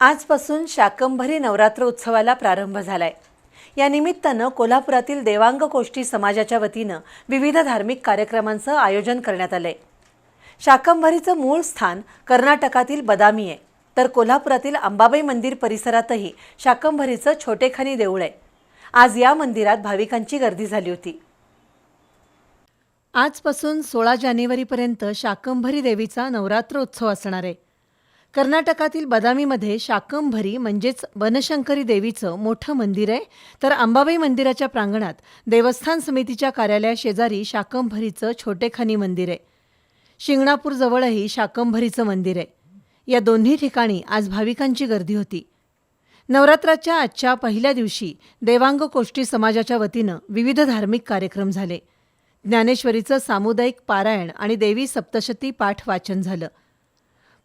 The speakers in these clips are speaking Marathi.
आजपासून शाकंभरी नवरात्र उत्सवाला प्रारंभ झालाय. या निमित्तानं कोल्हापुरातील देवांग कोष्टी समाजाच्या वतीनं विविध धार्मिक कार्यक्रमांचं आयोजन करण्यात आलंय. शाकंभरीचं मूळ स्थान कर्नाटकातील बदामी आहे. तर कोल्हापुरातील अंबाबाई मंदिर परिसरातही शाकंभरीचं छोटेखानी देऊळ आहे. आज या मंदिरात भाविकांची गर्दी झाली होती. आजपासून सोळा जानेवारीपर्यंत शाकंभरी देवीचा नवरात्र उत्सव असणार आहे. कर्नाटकातील बदामीमध्ये शाकंभरी म्हणजेच बनशंकरी देवीचं मोठं मंदिर आहे. तर अंबाबाई मंदिराच्या प्रांगणात देवस्थान समितीच्या कार्यालयाशेजारी शाकंभरीचं छोटेखानी मंदिर आहे. शिंगणापूरजवळही शाकंभरीचं मंदिर आहे. या दोन्ही ठिकाणी आज भाविकांची गर्दी होती. नवरात्राच्या आजच्या पहिल्या दिवशी देवांग कोष्टी समाजाच्या वतीनं विविध धार्मिक कार्यक्रम झाले. ज्ञानेश्वरीचं सामुदायिक पारायण आणि देवी सप्तशती पाठ वाचन झालं.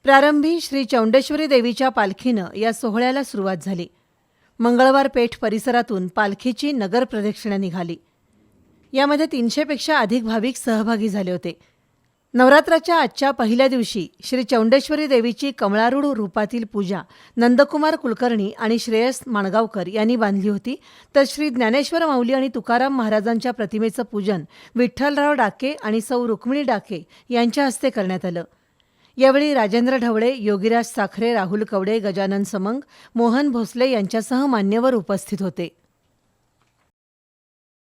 प्रारंभी श्री चौंडेश्वरी देवीच्या पालखीनं या सोहळ्याला सुरुवात झाली. मंगळवार पेठ परिसरातून पालखीची नगर प्रदक्षिणा निघाली. यामध्ये तीनशेपेक्षा अधिक भाविक सहभागी झाले होते. नवरात्राच्या आजच्या पहिल्या दिवशी श्री चौंडेश्वरी देवीची कमळारूढ रूपातील पूजा नंदकुमार कुलकर्णी आणि श्रेयस माणगावकर यांनी बांधली होती. तर श्री ज्ञानेश्वर माऊली आणि तुकाराम महाराजांच्या प्रतिमेचं पूजन विठ्ठलराव डाके आणि सौ रुक्मिणी डाके यांच्या हस्ते करण्यात आलं. यावेळी राजेंद्र ढवळे योगीराज साखरे राहुल कवडे गजानन समंग मोहन भोसले यांच्यासह मान्यवर उपस्थित होते.